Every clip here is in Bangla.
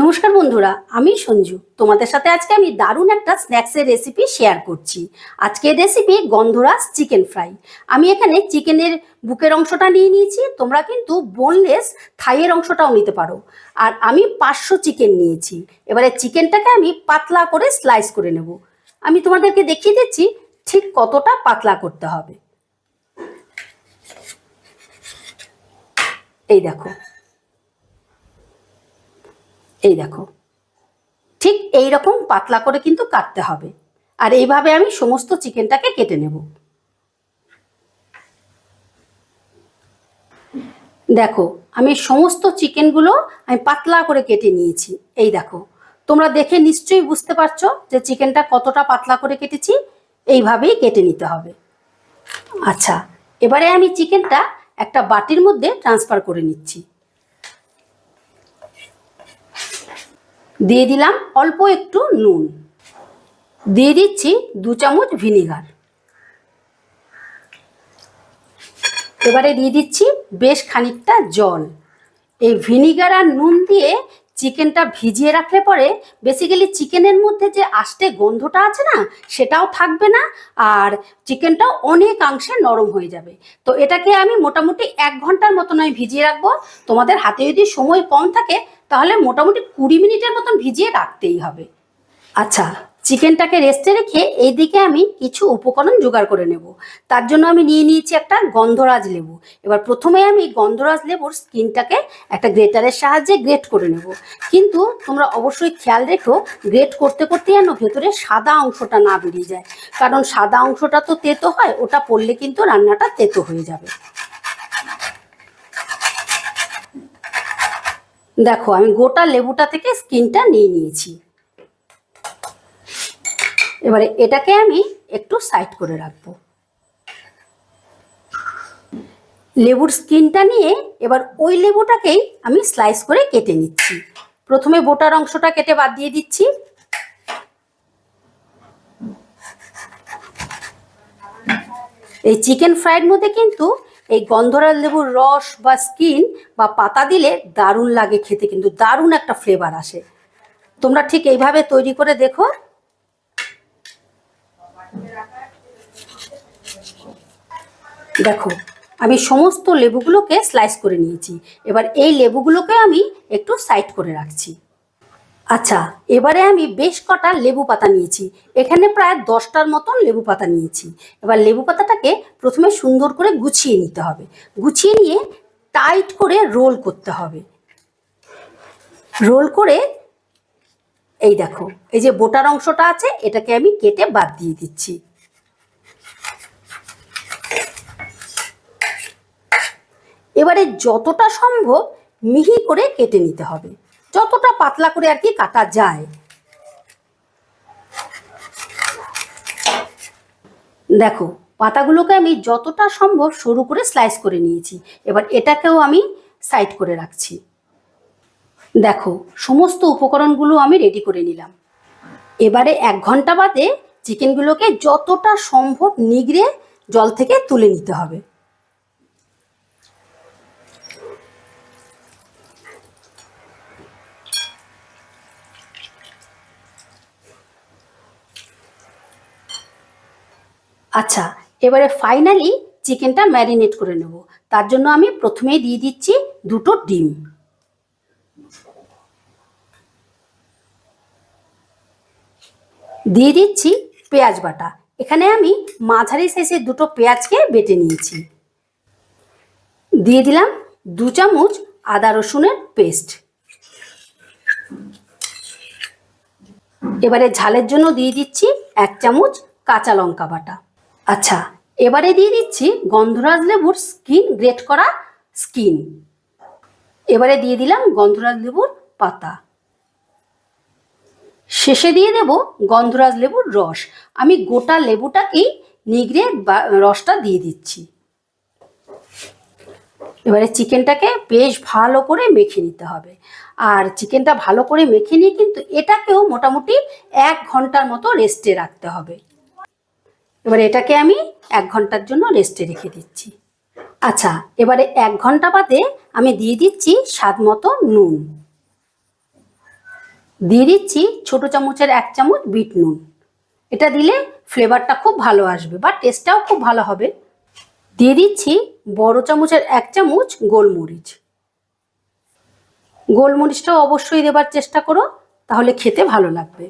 নমস্কার বন্ধুরা, আমি সঞ্জু। তোমাদের সাথে আজকে আমি দারুণ একটা স্ন্যাক্সের রেসিপি শেয়ার করছি। আজকের রেসিপি গন্ধরাজ চিকেন ফ্রাই আমি এখানে চিকেনের বুকের অংশটা নিয়ে নিয়েছি, তোমরা কিন্তু বোনলেস থাইয়ের অংশটাও নিতে পারো। আর আমি পাঁচশো চিকেন নিয়েছি। এবারে চিকেনটাকে আমি পাতলা করে স্লাইস করে নেব। আমি তোমাদেরকে দেখিয়ে দিচ্ছি ঠিক কতটা পাতলা করতে হবে। এই দেখো। এই দেখো। ঠিক এই রকম পাতলা করে কিন্তু কাটতে হবে। আর এইভাবে আমি সমস্ত চিকেনটাকে কেটে নেব। দেখো, আমি সমস্ত চিকেনগুলো আমি পাতলা করে কেটে নিয়েছি। এই দেখো, তোমরা দেখে নিশ্চয়ই বুঝতে পারছ যে চিকেনটা কতটা পাতলা করে কেটেছি। এইভাবেই কেটে নিতে হবে। আচ্ছা এবারে আমি চিকেনটা একটা বাটির মধ্যে ট্রান্সফার করে নিচ্ছি। দিয়ে দিলাম অল্প একটু নুন। দিয়ে দিচ্ছি দু চামচ ভিনিগার। এবারে দিয়ে দিচ্ছি বেশ খানিকটা জল। এই ভিনিগার আর নুন দিয়ে চিকেনটা ভিজিয়ে রাখলে পরে বেসিক্যালি চিকেনের মধ্যে যে আষ্টে গন্ধটা আছে না, সেটাও থাকবে না আর চিকেনটাও অনেকাংশে নরম হয়ে যাবে। তো এটাকে আমি মোটামুটি এক ঘণ্টার মতন আমি ভিজিয়ে রাখব। তোমাদের হাতে যদি সময় কম থাকে, তাহলে মোটামুটি কুড়ি মিনিটের মতন ভিজিয়ে রাখতেই হবে। আচ্ছা চিকেনটাকে রেস্টে রেখে এইদিকে আমি কিছু উপকরণ জোগাড় করে নেব। তার জন্য আমি নিয়ে নিয়েছি একটা গন্ধরাজ লেবু। এবার প্রথমে আমি গন্ধরাজ লেবুর স্কিনটাকে একটা গ্রেটারের সাহায্যে গ্রেট করে নেব। কিন্তু তোমরা অবশ্যই খেয়াল রেখো গ্রেট করতে করতে যেন ভেতরে সাদা অংশটা না বেরিয়ে যায়। কারণ সাদা অংশটা তো তেতো হয়, ওটা পড়লে কিন্তু রান্নাটা তেতো হয়ে যাবে। দেখো, আমি গোটা লেবুটা থেকে স্কিনটা নিয়ে নিয়েছি। এবারে এটাকে আমি একটু সাইড করে রাখব। লেবুর স্কিনটা নিয়ে এবার ওই লেবুটাকেই আমি স্লাইস করে কেটে নিচ্ছি। প্রথমে বোটার অংশটা কেটে বাদ দিয়ে দিচ্ছি। এই চিকেন ফ্রাইড মধ্যে কিন্তু এই গন্ধরাজ লেবুর রস বা স্কিন বা পাতা দিলে দারুণ লাগে খেতে, কিন্তু দারুণ একটা ফ্লেভার আসে। তোমরা ঠিক এইভাবে তৈরি করে দেখো। দেখো, আমি সমস্ত লেবুগুলোকে স্লাইস করে নিয়েছি। এবার এই লেবুগুলোকে আমি একটু সাইড করে রাখছি। আচ্ছা এবারে আমি বেশ কটা লেবু পাতা নিয়েছি। এখানে প্রায় দশটার মতন লেবু পাতা নিয়েছি। এবার লেবু পাতাটাকে প্রথমে সুন্দর করে গুছিয়ে নিতে হবে। গুছিয়ে নিয়ে টাইট করে রোল করতে হবে। রোল করে এই দেখো, এই যে বোটার অংশটা আছে, এটাকে আমি কেটে বাদ দিয়ে দিচ্ছি। এবারে যতটা সম্ভব মিহি করে কেটে নিতে হবে। যতটা পাতলা করে আর কি কাটা যায়। দেখো, পাতাগুলোকে আমি যতটা সম্ভব সরু করে স্লাইস করে নিয়েছি। এবার এটাকেও আমি সাইড করে রাখছি। দেখো, সমস্ত উপকরণগুলো আমি রেডি করে নিলাম। এবারে এক ঘণ্টা বাদে চিকেনগুলোকে যতটা সম্ভব নিগড়ে জল থেকে তুলে নিতে হবে। আচ্ছা এবারে ফাইনালি চিকেনটা ম্যারিনেট করে নেব। তার জন্য আমি প্রথমেই দিয়ে দিচ্ছি দুটো ডিম। দিয়ে দিচ্ছি পেঁয়াজ বাটা। এখানে আমি মাঝারি সাইজের দুটো পেঁয়াজকে বেটে নিয়েছি। দিয়ে দিলাম দু চামচ আদা রসুনের পেস্ট এবারে ঝালের জন্য দিয়ে দিচ্ছি এক চামচ কাঁচা লঙ্কা বাটা। আচ্ছা এবারে দিয়ে দিচ্ছি গন্ধরাজ লেবুর স্কিন গ্রেট করা স্কিন এবারে দিয়ে দিলাম গন্ধরাজ লেবুর পাতা। শেষে দিয়ে দেব গন্ধরাজ লেবুর রস। আমি গোটা লেবুটাকেই নিগড়ে রসটা দিয়ে দিচ্ছি। এবারে চিকেনটাকে বেশ ভালো করে মেখে নিতে হবে। আর চিকেনটা ভালো করে মেখে নিয়ে কিন্তু এটাকেও মোটামুটি এক ঘণ্টার মতো রেস্টে রাখতে হবে। এবার এটাকে আমি এক ঘণ্টার জন্য রেস্টে রেখে দিচ্ছি। আচ্ছা এবারে এক ঘণ্টা বাদে আমি দিয়ে দিচ্ছি স্বাদ মতো নুন। দিয়ে দিচ্ছি ছোটো চামচের এক চামচ বিট নুন। এটা দিলে ফ্লেভারটা খুব ভালো আসবে বা টেস্টটাও খুব ভালো হবে। দিয়ে দিচ্ছি বড় চামচের এক চামচ গোলমরিচ। গোলমরিচটাও অবশ্যই দেবার চেষ্টা করো, তাহলে খেতে ভালো লাগবে।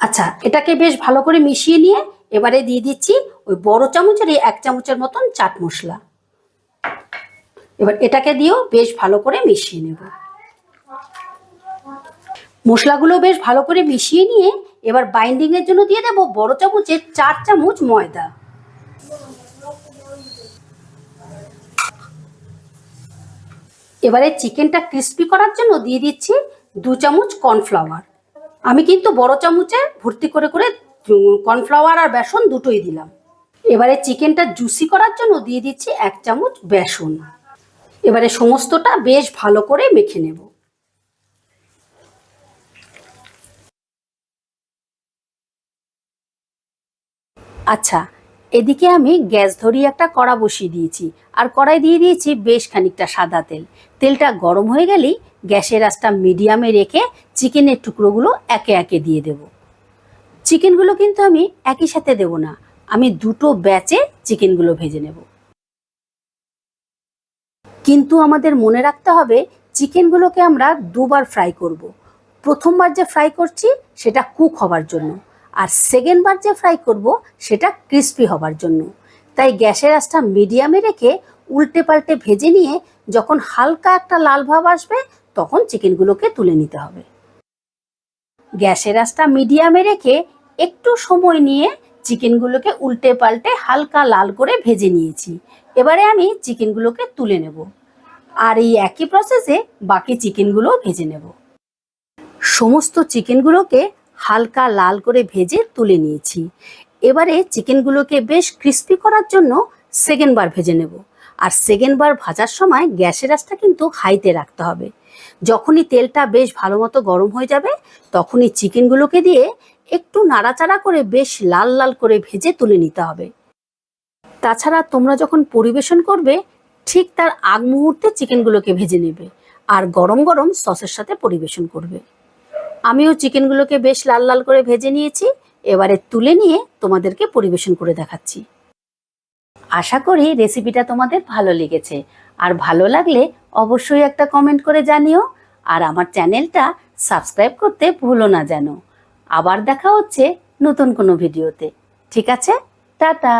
আচ্ছা এটাকে বেশ ভালো করে মিশিয়ে নিয়ে এবারে দিয়ে দিচ্ছি ওই বড় চামচের, এই এক চামচের মতন চাট মশলা। এবার এটাকে দিয়েও বেশ ভালো করে মিশিয়ে নেব। মশলাগুলো বেশ ভালো করে মিশিয়ে নিয়ে এবার বাইন্ডিং এর জন্য দিয়ে দেবো বড় চামচের চার চামচ ময়দা। এবারে চিকেনটা ক্রিস্পি করার জন্য দিয়ে দিচ্ছি দু চামচ কর্নফ্লাওয়ার আমি কিন্তু বড় চামচে ভর্তি করে করে কর্নফ্লাওয়ার আর বেসন দুটোই দিলাম। এবারে চিকেনটা জুসি করার জন্য দিয়ে দিচ্ছি এক চামচ বেসন। এবারে সমস্তটা বেশ ভালো করে মেখে নেব। আচ্ছা এদিকে আমি গ্যাস ধরিয়ে একটা কড়া বসিয়ে দিয়েছি, আর কড়াই দিয়ে দিয়েছি বেশ খানিকটা সাদা তেল। তেলটা গরম হয়ে গেলেই গ্যাসের আঁচটা মিডিয়ামে রেখে চিকেনের টুকরোগুলো একে একে দিয়ে দেব। চিকেনগুলো কিন্তু আমি একই সাথে দেব না, আমি দুটো ব্যাচে চিকেনগুলো ভেজে নেব। কিন্তু আমাদের মনে রাখতে হবে, চিকেনগুলোকে আমরা দুবার ফ্রাই করব। প্রথমবার যে ফ্রাই করছি, সেটা কুক হবার জন্য। আর সেকেন্ড বার যে ফ্রাই করব, সেটা ক্রিস্পি হবার জন্য। তাই গ্যাসের আঁচটা মিডিয়ামে রেখে উল্টে পাল্টে ভেজে নিয়ে যখন হালকা একটা লাল ভাব আসবে, তখন চিকেনগুলোকে তুলে নিতে হবে। গ্যাসের আঁচটা মিডিয়ামে রেখে একটু সময় নিয়ে চিকেনগুলোকে উল্টে পাল্টে হালকা লাল করে ভেজে নিয়েছি। এবারে আমি চিকেনগুলোকে তুলে নেব। আর এই একই প্রসেসে বাকি চিকেনগুলোও ভেজে নেব। সমস্ত চিকেনগুলোকে হালকা লাল করে ভেজে তুলে নিয়েছি। এবারে চিকেনগুলোকে বেশ ক্রিস্পি করার জন্য সেকেন্ড বার ভেজে নেব। আর সেকেন্ড বার ভাজার সময় গ্যাসের আঁচটা কিন্তু হাইতে রাখতে হবে। যখনই তেলটা বেশ ভালো মতো গরম হয়ে যাবে, তখনই চিকেনগুলোকে দিয়ে একটু নাড়াচাড়া করে বেশ লাল লাল করে ভেজে তুলে নিতে হবে। তাছাড়া তোমরা যখন পরিবেশন করবে, ঠিক তার আগ মুহূর্তে চিকেনগুলোকে ভেজে নেবে। আর গরম গরম সসের সাথে পরিবেশন করবে। আমিও চিকেনগুলোকে বেশ লাল লাল করে ভেজে নিয়েছি, এবারে তুলে নিয়ে তোমাদেরকে পরিবেশন করে দেখাচ্ছি। আশা করি রেসিপিটা তোমাদের ভালো লেগেছে। আর ভালো লাগলে অবশ্যই একটা কমেন্ট করে জানিও, আর আমার চ্যানেলটা সাবস্ক্রাইব করতে ভুলো না যেন আবার দেখা হচ্ছে নতুন কোনো ভিডিওতে। ঠিক আছে? টাটা!